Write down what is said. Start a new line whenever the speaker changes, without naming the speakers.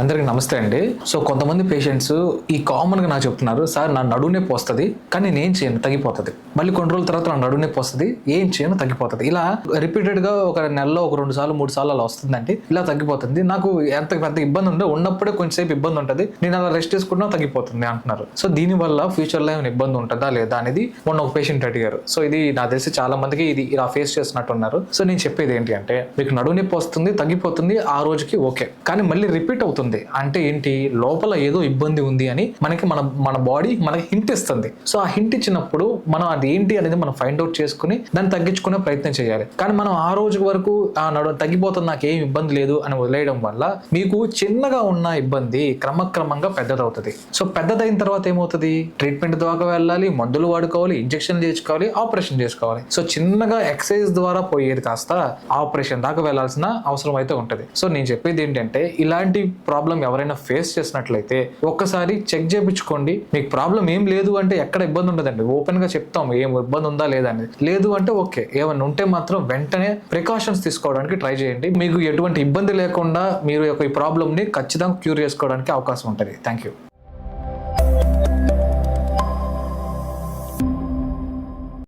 అందరికి నమస్తే అండి. సో కొంతమంది పేషెంట్స్ ఈ కామన్గా నాకు చెప్తున్నారు సార్ నా నడువు నొప్పి వస్తుంది కానీ నేను చేయను తగ్గిపోతుంది. మళ్ళీ కొన్ని రోజుల తర్వాత నా నడువు నొప్పి వస్తుంది ఏం చేయను తగ్గిపోతుంది. ఇలా రిపీటెడ్గా ఒక నెలలో ఒక రెండు సార్లు మూడు సార్లు అలా వస్తుందండి. ఇలా తగ్గిపోతుంది. నాకు ఎంత పెద్ద ఇబ్బంది ఉండే ఉన్నప్పుడే కొంచెంసేపు ఇబ్బంది ఉంటుంది. నేను అలా రెస్ట్ తీసుకున్నా తగ్గిపోతుంది అంటున్నారు. సో దీని వల్ల ఫ్యూచర్లో ఏమైనా ఇబ్బంది ఉంటుందా లేదా అనేది మొన్న ఒక పేషెంట్ అడిగారు. సో ఇది నా తెలిసి చాలా మందికి ఇది ఇలా ఫేస్ చేస్తున్నట్టు ఉన్నారు సో నేను చెప్పేది ఏంటి అంటే మీకు నడువు నొప్పి వస్తుంది తగ్గిపోతుంది ఆ రోజుకి ఓకే. కానీ మళ్ళీ రిపీట్ అవుతుంది. అంటే ఏంటి? లోపల ఏదో ఇబ్బంది ఉంది అని మనకి మన మన బాడీ మనకి హింట్ ఇస్తుంది. సో ఆ హింట్ ఇచ్చినప్పుడు మనం అది ఏంటి అనేది మనం ఫైండ్ అవుట్ చేసుకుని దాన్ని తగ్గించుకునే ప్రయత్నం చేయాలి. కానీ మనం ఆ రోజు వరకు ఆ నడు తగ్గిపోతుంది నాకు ఏం ఇబ్బంది లేదు అని వదిలేయడం వల్ల మీకు చిన్నగా ఉన్న ఇబ్బంది క్రమక్రమంగా పెద్దదవుతుంది. సో పెద్దదైన తర్వాత ఏమవుతుంది? ట్రీట్మెంట్ ద్వారా వెళ్ళాలి మందులు వాడుకోవాలి ఇంజక్షన్ చేసుకోవాలి ఆపరేషన్ చేసుకోవాలి. సో చిన్నగా ఎక్సర్సైజ్ ద్వారా పోయేది కాస్త ఆపరేషన్ దాకా వెళ్ళాల్సిన అవసరం అయితే ఉంటుంది. సో నేను చెప్పేది ఏంటంటే ఇలాంటి ప్రాబ్లం ఎవరైనా ఫేస్ చేసినట్లయితే ఒక్కసారి చెక్ చేయించుకోండి. మీకు ప్రాబ్లం ఏం లేదు అంటే ఎక్కడ ఇబ్బంది ఉండదండి. ఓపెన్గా చెప్తాం ఏం ఇబ్బంది ఉందా లేదా? అనేది లేదు అంటే ఓకే. ఏమైనా ఉంటే మాత్రం వెంటనే ప్రికాషన్స్ తీసుకోవడానికి ట్రై చేయండి. మీకు ఎటువంటి ఇబ్బంది లేకుండా మీరు యొక్క ఈ ప్రాబ్లమ్ని ఖచ్చితంగా క్యూర్ చేసుకోవడానికి అవకాశం ఉంటుంది. Thank you